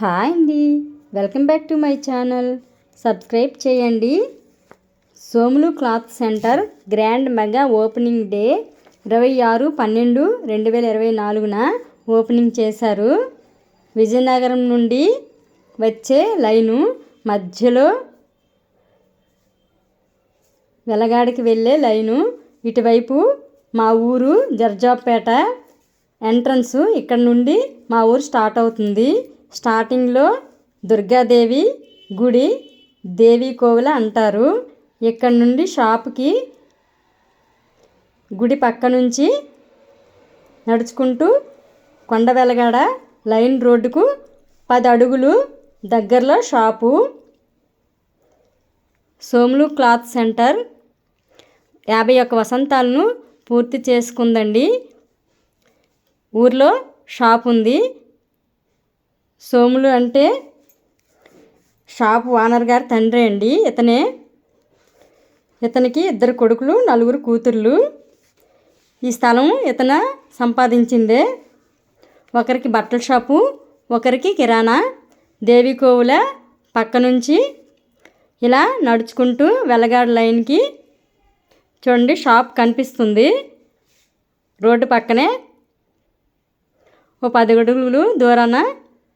Hi అండి. Welcome back to my channel. Subscribe చేయండి. Somulu cloth centre grand mega opening day ఇరవై ఆరు పన్నెండు రెండు వేల ఇరవై నాలుగున ఓపెనింగ్ చేశారు. విజయనగరం నుండి వచ్చే లైను మధ్యలో వెలగాడికి వెళ్ళే లైను ఇటువైపు మా ఊరు జర్జాపేట ఎంట్రన్స్. ఇక్కడ నుండి మా ఊరు స్టార్ట్ అవుతుంది. స్టార్టింగ్లో దుర్గాదేవి గుడి దేవి కోవిల అంటారు. ఇక్కడ నుండి షాప్కి గుడి పక్క నుంచి నడుచుకుంటూ కొండ వెలగాడ లైన్ రోడ్డుకు పది అడుగులు దగ్గరలో షాపు. Somulu cloth centre. యాభై ఒక్క వసంతాలను పూర్తి చేసుకుందండి. ఊర్లో షాప్ ఉంది సోములు అంటే షాప్ ఓనర్ గారి తండ్రి అండి. ఇతనే ఇతనికి ఇద్దరు కొడుకులు నలుగురు కూతుర్లు. ఈ స్థలం ఇతన సంపాదించిందే. ఒకరికి బట్టల షాపు ఒకరికి కిరాణా. దేవి కోవుల పక్క నుంచి ఇలా నడుచుకుంటూ వెలగాడు లైన్కి చూడండి షాప్ కనిపిస్తుంది. రోడ్డు పక్కనే ఓ పది గడుగులు దూరాన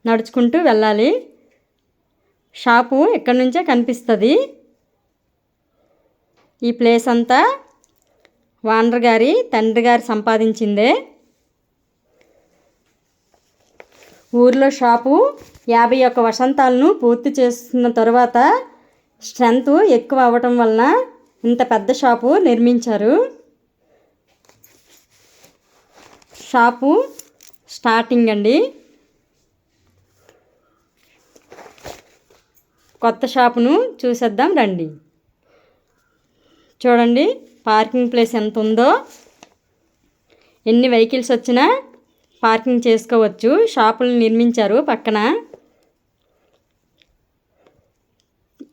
నడుచుకుంటూ వెళ్ళాలి. షాపు ఇక్కడ నుంచే కనిపిస్తుంది. ఈ ప్లేస్ అంతా వానర్ గారి తండ్రి గారు సంపాదించిందే. ఊర్లో షాపు యాభై ఒక్క వసంతాలను పూర్తి చేస్తున్న తర్వాత స్ట్రెంత్ ఎక్కువ అవ్వటం వలన ఇంత పెద్ద షాపు నిర్మించారు. షాపు స్టార్టింగ్ అండి. కొత్త షాపును చూసేద్దాం రండి. చూడండి పార్కింగ్ ప్లేస్ ఎంత ఉందో ఎన్ని వెహికల్స్ వచ్చినా పార్కింగ్ చేసుకోవచ్చు. షాపులు నిర్మించారు పక్కన.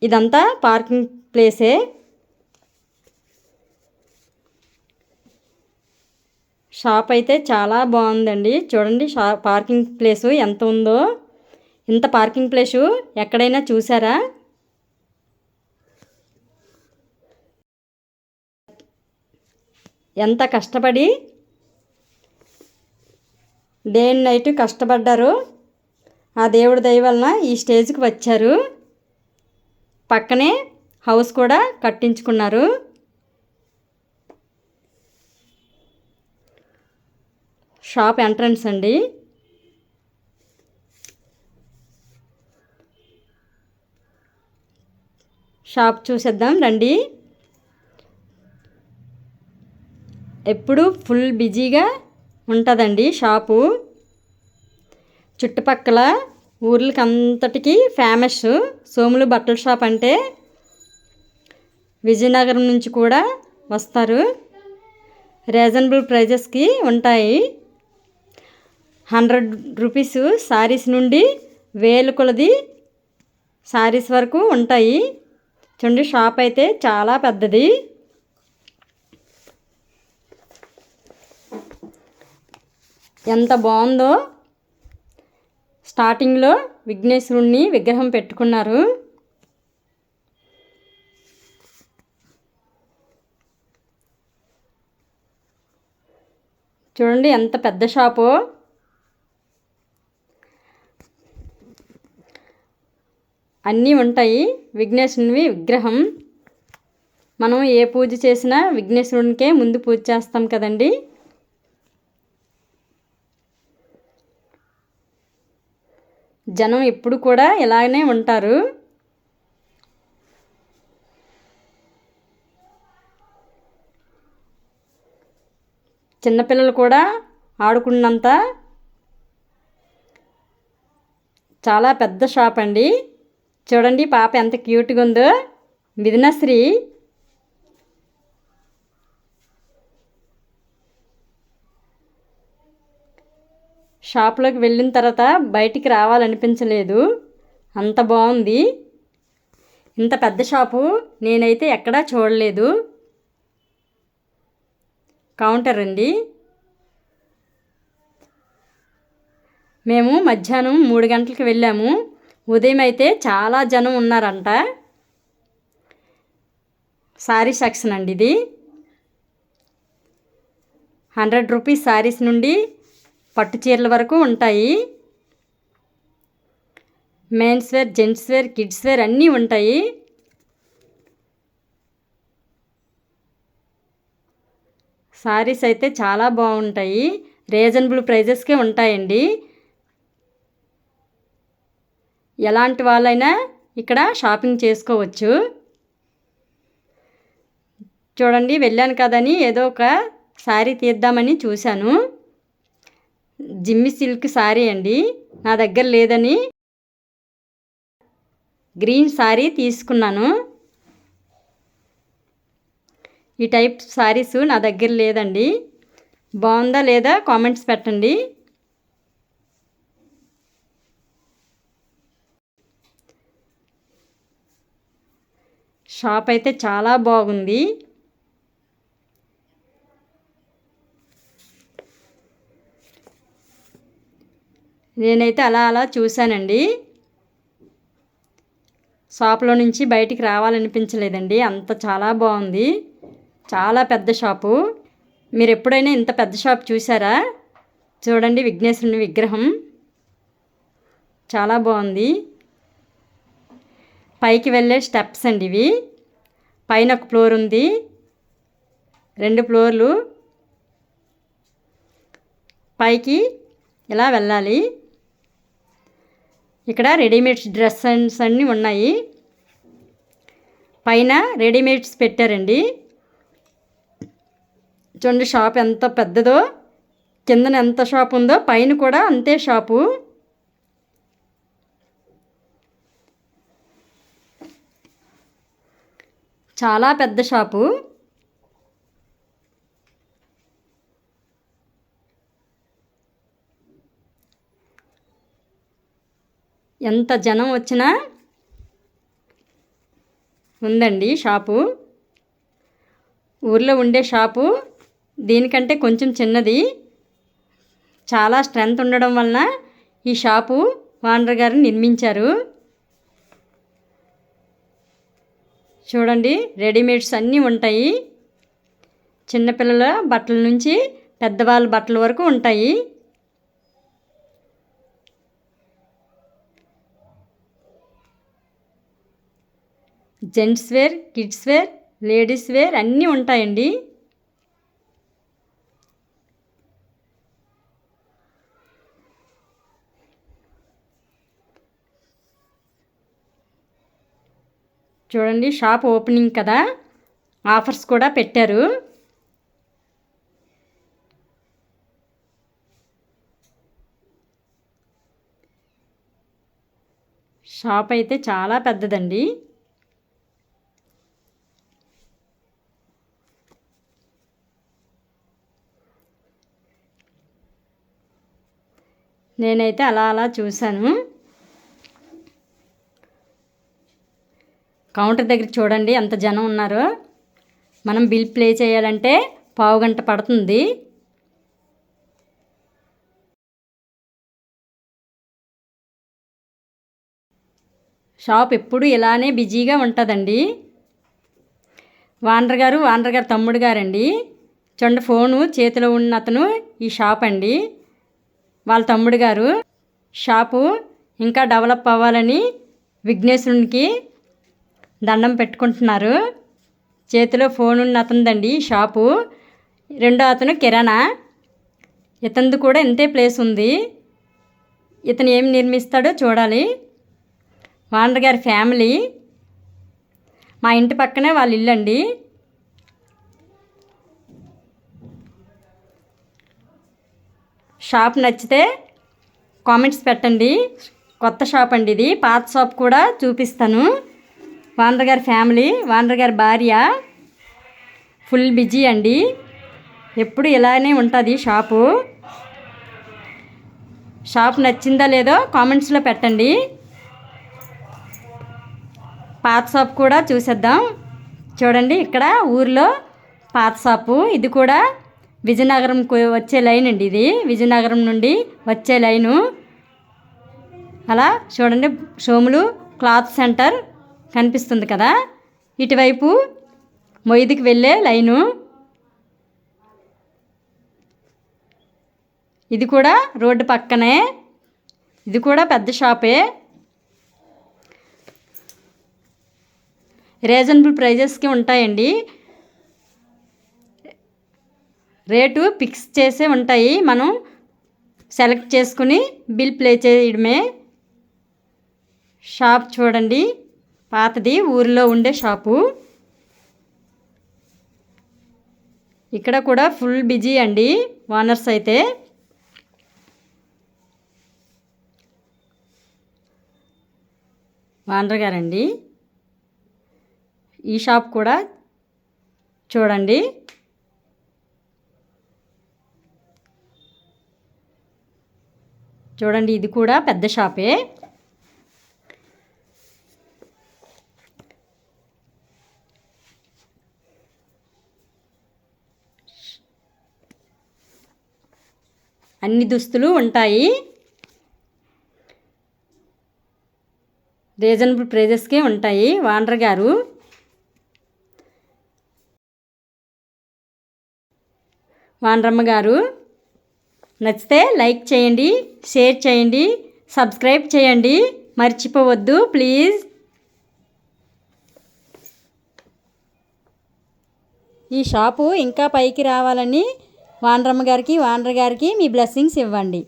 ఇదంతా పార్కింగ్ ప్లేసే. షాప్ అయితే చాలా బాగుందండి. చూడండి షా పార్కింగ్ ప్లేసు ఎంత ఉందో ఇంత పార్కింగ్ ప్లేసు ఎక్కడైనా చూసారా? ఎంత కష్టపడి? డే అండ్ నైట్ కష్టపడ్డారు? ఆ దేవుడి దయ వలన ఈ స్టేజ్కి వచ్చారు. పక్కనే హౌస్ కూడా కట్టించుకున్నారు. షాప్ ఎంట్రన్స్ అండి. షాప్ చూసేద్దాం రండి. ఎప్పుడు ఫుల్ బిజీగా ఉంటుందండి షాపు. చుట్టుపక్కల ఊర్లకి అంతటికి ఫేమస్ సోములు బట్టల షాప్ అంటే విజయనగరం నుంచి కూడా వస్తారు. రీజనబుల్ ప్రైజెస్కి ఉంటాయి. హండ్రెడ్ రూపీస్ శారీస్ నుండి వేలు కొలది శారీస్ వరకు ఉంటాయి. చూడండి షాప్ అయితే చాలా పెద్దది. ఎంత బాగుందో. స్టార్టింగ్లో విఘ్నేశ్వరుణ్ణి విగ్రహం పెట్టుకున్నారు. చూడండి ఎంత పెద్ద షాపో. అన్నీ ఉంటాయి. విఘ్నేశ్వరునివి విగ్రహం. మనం ఏ పూజ చేసినా విఘ్నేశ్వరునికే ముందు పూజ చేస్తాం కదండి. జనం ఎప్పుడు కూడా ఇలాగనే ఉంటారు. చిన్నపిల్లలు కూడా ఆడుకున్నంత చాలా పెద్ద షాప్ అండి. చూడండి పాప ఎంత క్యూట్గా ఉందో. మిథునశ్రీ. షాప్లోకి వెళ్ళిన తర్వాత బయటికి రావాలనిపించలేదు. అంత బాగుంది ఇంత పెద్ద షాపు నేనైతే ఎక్కడా చూడలేదు. కౌంటర్ అండి. మేము మధ్యాహ్నం మూడు గంటలకు వెళ్ళాము. ఉదయం అయితే చాలా జనం ఉన్నారంట. సారీ సెక్షన్ అండి ఇది. హండ్రెడ్ రూపీస్ శారీస్ నుండి పట్టు చీరల వరకు ఉంటాయి. Men's wear gents wear kids wear అన్నీ ఉంటాయి. శారీస్ అయితే చాలా బాగుంటాయి. రీజనబుల్ ప్రైజెస్కే ఉంటాయండి. ఎలాంటి వాళ్ళైనా ఇక్కడ షాపింగ్ చేసుకోవచ్చు. చూడండి వెళ్ళాను కదని ఏదో ఒక శారీ తీద్దామని చూశాను. జిమ్మి సిల్క్ శారీ అండి. నా దగ్గర లేదని గ్రీన్ శారీ తీసుకున్నాను. ఈ టైప్ శారీస్ నా దగ్గర లేదండి. బాగుందా లేదా కామెంట్స్ పెట్టండి. షాప్ అయితే చాలా బాగుంది. నేనైతే అలా అలా చూశానండి. షాప్లో నుంచి బయటికి రావాలనిపించలేదండి. అంత చాలా బాగుంది. చాలా పెద్ద షాపు. మీరు ఎప్పుడైనా ఇంత పెద్ద షాప్ చూసారా? చూడండి విఘ్నేశ్వరుని విగ్రహం. చాలా బాగుంది. పైకి వెళ్ళే స్టెప్స్ అండి ఇవి. పైన ఒక ఫ్లోర్ ఉంది. రెండు ఫ్లోర్లు. పైకి ఇలా వెళ్ళాలి. ఇక్కడ రెడీమేడ్స్ డ్రెస్సెస్ అన్నీ ఉన్నాయి. పైన రెడీమేడ్స్ పెట్టారండి. చూడండి షాప్ ఎంత పెద్దదో కిందన ఎంత షాప్ ఉందో పైన కూడా అంతే షాపు. చాలా పెద్ద షాపు. ఎంత జనం వచ్చినా ఉందండి షాపు. ఊర్లో ఉండే షాపు దీనికంటే కొంచెం చిన్నది. చాలా స్ట్రెంత్ ఉండడం వలన ఈ షాపు వాండర్ గారు నిర్మించారు. చూడండి రెడీమేడ్స్ అన్నీ ఉంటాయి. చిన్నపిల్లల బట్టల నుంచి పెద్దవాళ్ళ బట్టల వరకు ఉంటాయి. Gents wear kids wear ladies wear అన్నీ ఉంటాయండి. చూడండి షాప్ ఓపెనింగ్ కదా. ఆఫర్స్ కూడా పెట్టారు. షాప్ అయితే చాలా పెద్దదండి. నేనైతే అలా అలా చూశాను. కౌంటర్ దగ్గర చూడండి ఎంత జనం ఉన్నారో. మనం బిల్ ప్లే చేయాలంటే పావు గంట పడుతుంది. షాప్ ఎప్పుడు ఇలానే బిజీగా ఉంటుందండి. వాండర్ గారు వాండర్ గారు తమ్ముడు గారండి. చూడండి ఫోను చేతిలో ఉన్న అతను ఈ షాప్ అండి. వాళ్ళ తమ్ముడు గారు షాపు ఇంకా డెవలప్ అవ్వాలని విఘ్నేశ్వరునికి దండం పెట్టుకుంటున్నారు. చేతిలో ఫోన్ ఉన్న అతనిదండి షాపు. రెండో అతను కిరాణా. ఇతనిది కూడా ఇంతే ప్లేస్ ఉంది. ఇతను ఏం నిర్మిస్తాడో చూడాలి. వాండర్ గారి ఫ్యామిలీ మా ఇంటి పక్కనే వాళ్ళ ఇల్లు అండి షాప్ నచ్చితే కామెంట్స్ పెట్టండి. కొత్త షాప్ అండి ఇది. పాత షాప్ కూడా చూపిస్తాను. వానర్ గారి ఫ్యామిలీ వానర్ గారి భార్య. ఫుల్ బిజీ అండి. ఎప్పుడు ఇలానే ఉంటుంది షాపు. షాప్ నచ్చిందా లేదో కామెంట్స్లో పెట్టండి. పాత షాప్ కూడా చూసేద్దాం. చూడండి ఇక్కడ ఊర్లో పాత షాపు. ఇది కూడా విజయనగరంకు వచ్చే లైన్ అండి ఇది. విజయనగరం నుండి వచ్చే లైను. అలా చూడండి సోములు క్లాత్ సెంటర్. కనిపిస్తుంది కదా? ఇటువైపు మొయ్యిదికి వెళ్ళే లైను. ఇది కూడా రోడ్డు పక్కనే. ఇది కూడా పెద్ద షాపే. రీజనబుల్ ప్రైజెస్కి ఉంటాయండి. రేటు ఫిక్స్ చేసే ఉంటాయి. మనం సెలెక్ట్ చేసుకుని బిల్ ప్లే చేయడమే. షాప్ చూడండి. పాతది ఊరిలో ఉండే షాపు. ఇక్కడ కూడా ఫుల్ బిజీ అండి ఓనర్స్ అయితే. ఓనర్ గారండి. ఈ షాప్ కూడా చూడండి. చూడండి ఇది కూడా పెద్ద షాపే. అన్ని దుస్తులు ఉంటాయి. రీజనబుల్ ప్రైజెస్కే ఉంటాయి. వాండర్ గారు. వాండ్రమ్మ గారు. నచ్చితే లైక్ చేయండి షేర్ చేయండి సబ్స్క్రైబ్ చేయండి. మర్చిపోవద్దు ప్లీజ్. ఈ షాపు ఇంకా పైకి రావాలని వానరమ్మ గారికి వాండ్ర గారికి మీ బ్లెస్సింగ్స్ ఇవ్వండి.